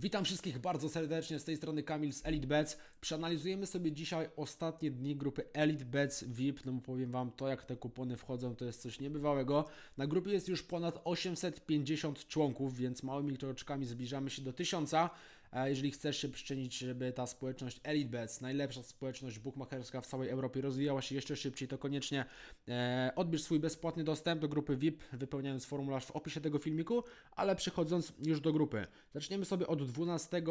Witam wszystkich bardzo serdecznie, z tej strony Kamil z Elite Bets. Przeanalizujemy sobie dzisiaj ostatnie dni grupy Elite Bets VIP. No powiem Wam, to jak te kupony wchodzą, to jest coś niebywałego. Na grupie jest już ponad 850 członków, więc małymi kroczkami zbliżamy się do 1000. Jeżeli chcesz się przyczynić, żeby ta społeczność Elite Bets, najlepsza społeczność bookmacherska w całej Europie rozwijała się jeszcze szybciej, to koniecznie e, odbierz swój bezpłatny dostęp do grupy VIP, wypełniając formularz w opisie tego filmiku, ale przechodząc już do grupy. Zaczniemy sobie od 12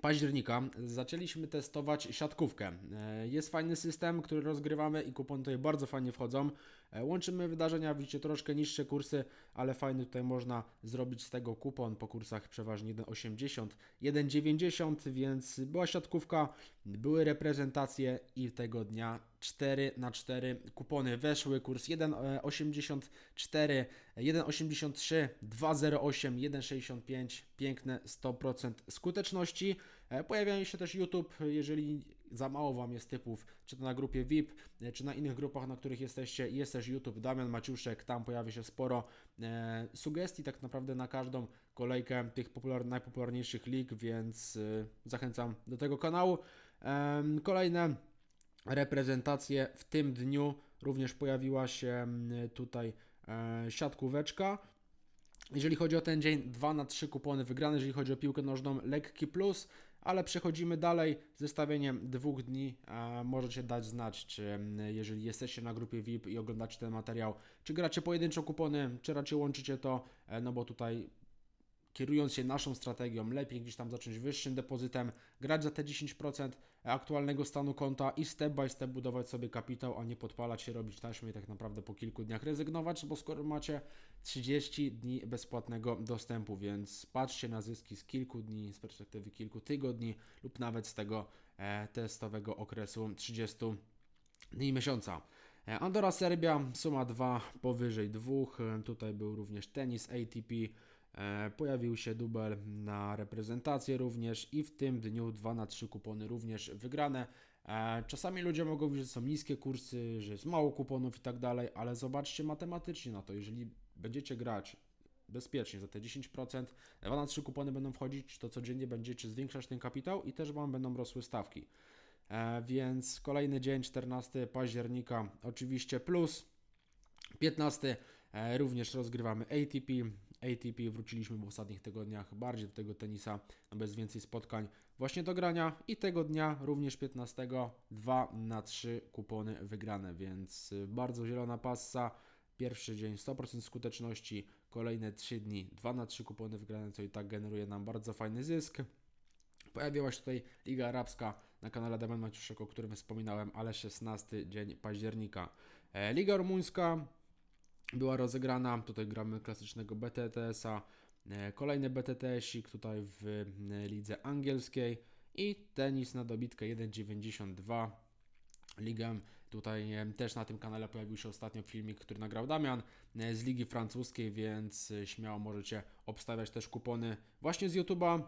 października zaczęliśmy testować siatkówkę. E, Jest fajny system, który rozgrywamy i kupony tutaj bardzo fajnie wchodzą. E, Łączymy wydarzenia, widzicie troszkę niższe kursy, ale fajny tutaj można zrobić z tego kupon po kursach przeważnie 1,80, 1,90, więc była siatkówka, były reprezentacje i tego dnia 4 na 4 kupony weszły. Kurs 1,84, 1,83, 2,08, 1,65. Piękne 100% skuteczności. E, Pojawiają się też YouTube, jeżeli za mało Wam jest typów, czy to na grupie VIP, e, czy na innych grupach, na których jesteście. Jest też YouTube, Damian Maciuszek, tam pojawia się sporo e, sugestii tak naprawdę na każdą kolejkę tych popular, najpopularniejszych lig, więc zachęcam do tego kanału. Kolejne reprezentacje w tym dniu również pojawiła się mm, tutaj e, siatkóweczka. Jeżeli chodzi o ten dzień, 2 na 3 kupony wygrane, jeżeli chodzi o piłkę nożną, lekki plus, ale przechodzimy dalej. Zestawieniem dwóch dni e, możecie dać znać, czy mm, jeżeli jesteście na grupie VIP i oglądacie ten materiał, czy gracie pojedynczo kupony, czy raczej łączycie to, e, no bo tutaj kierując się naszą strategią, lepiej gdzieś tam zacząć wyższym depozytem, grać za te 10% aktualnego stanu konta i step by step budować sobie kapitał, a nie podpalać się, robić taśmy i tak naprawdę po kilku dniach rezygnować, bo skoro macie 30 dni bezpłatnego dostępu, więc patrzcie na zyski z kilku dni, z perspektywy kilku tygodni lub nawet z tego e, testowego okresu 30 dni miesiąca. E, Andora Serbia, suma 2 powyżej 2. E, Tutaj był również tenis ATP. E, Pojawił się dubel na reprezentację również i w tym dniu 2 na 3 kupony również wygrane. E, Czasami ludzie mogą mówić, że są niskie kursy, że jest mało kuponów i tak dalej, ale zobaczcie matematycznie na to. Jeżeli będziecie grać bezpiecznie za te 10%, 2 na 3 kupony będą wchodzić, to codziennie będziecie zwiększać ten kapitał i też Wam będą rosły stawki. E, Więc kolejny dzień, 14 października, oczywiście plus. 15 e, również rozgrywamy ATP. ATP wróciliśmy w ostatnich tygodniach bardziej do tego tenisa, no bez więcej spotkań właśnie do grania i tego dnia również 15 2 na 3 kupony wygrane, więc y, bardzo zielona passa. Pierwszy dzień 100% skuteczności, kolejne 3 dni 2 na 3 kupony wygrane, co i tak generuje nam bardzo fajny zysk. Pojawiła się tutaj Liga Arabska na kanale Damian Maciuszek, o którym wspominałem, ale 16 dzień października. E, Liga Rumuńska była rozegrana, tutaj gramy klasycznego BTTS-a, e, kolejny BTTS-ik tutaj w e, lidze angielskiej i tenis na dobitkę 1,92 ligę. Tutaj e, też na tym kanale pojawił się ostatnio filmik, który nagrał Damian z ligi francuskiej, więc śmiało możecie obstawiać też kupony właśnie z YouTube'a.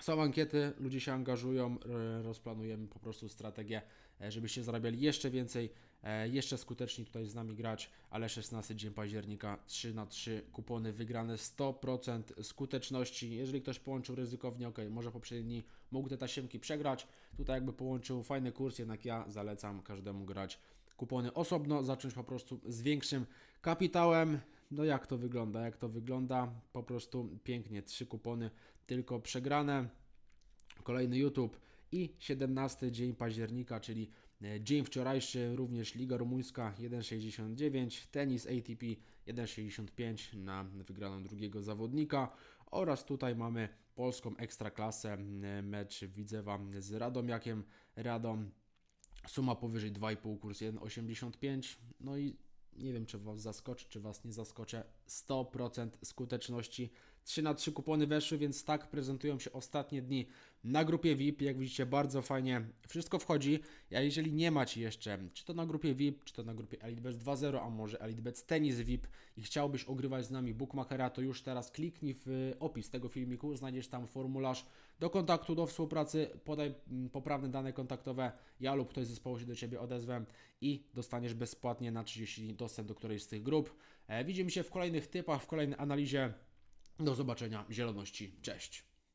Są ankiety, ludzie się angażują, rozplanujemy po prostu strategię, żebyście zarabiali jeszcze więcej, e, jeszcze skuteczniej tutaj z nami grać, ale 16 dzień października 3 na 3 kupony wygrane 100% skuteczności. Jeżeli ktoś połączył ryzykownie, ok, może poprzedni dni mógł te tasiemki przegrać, tutaj jakby połączył fajny kurs, jednak ja zalecam każdemu grać kupony osobno, zacząć po prostu z większym kapitałem. No jak to wygląda? Jak to wygląda? Po prostu pięknie, trzy kupony tylko przegrane. Kolejny YouTube i 17 dzień października, czyli e, dzień wczorajszy, również Liga Rumuńska 1,69, tenis ATP 1,65 na wygraną drugiego zawodnika oraz tutaj mamy polską ekstraklasę, mecz Widzewa z Radomiakiem. Radom Suma powyżej 2,5, kurs 1,85. No i nie wiem, czy Was zaskoczy, czy Was nie zaskoczę. 100% skuteczności. 3 na 3 kupony weszły, więc tak prezentują się ostatnie dni na grupie VIP. Jak widzicie, bardzo fajnie wszystko wchodzi. A jeżeli nie macie jeszcze, czy to na grupie VIP, czy to na grupie EliteBets 2.0, a może EliteBets Tennis VIP i chciałbyś ogrywać z nami Bookmakera, to już teraz kliknij w opis tego filmiku, znajdziesz tam formularz do kontaktu, do współpracy, podaj mm, poprawne dane kontaktowe, ja lub ktoś z zespołu się do Ciebie odezwę i dostaniesz bezpłatnie na 30 dni dostęp do którejś z tych grup. E, Widzimy się w kolejnych typach, w kolejnej analizie. Do zobaczenia, zieloności, cześć.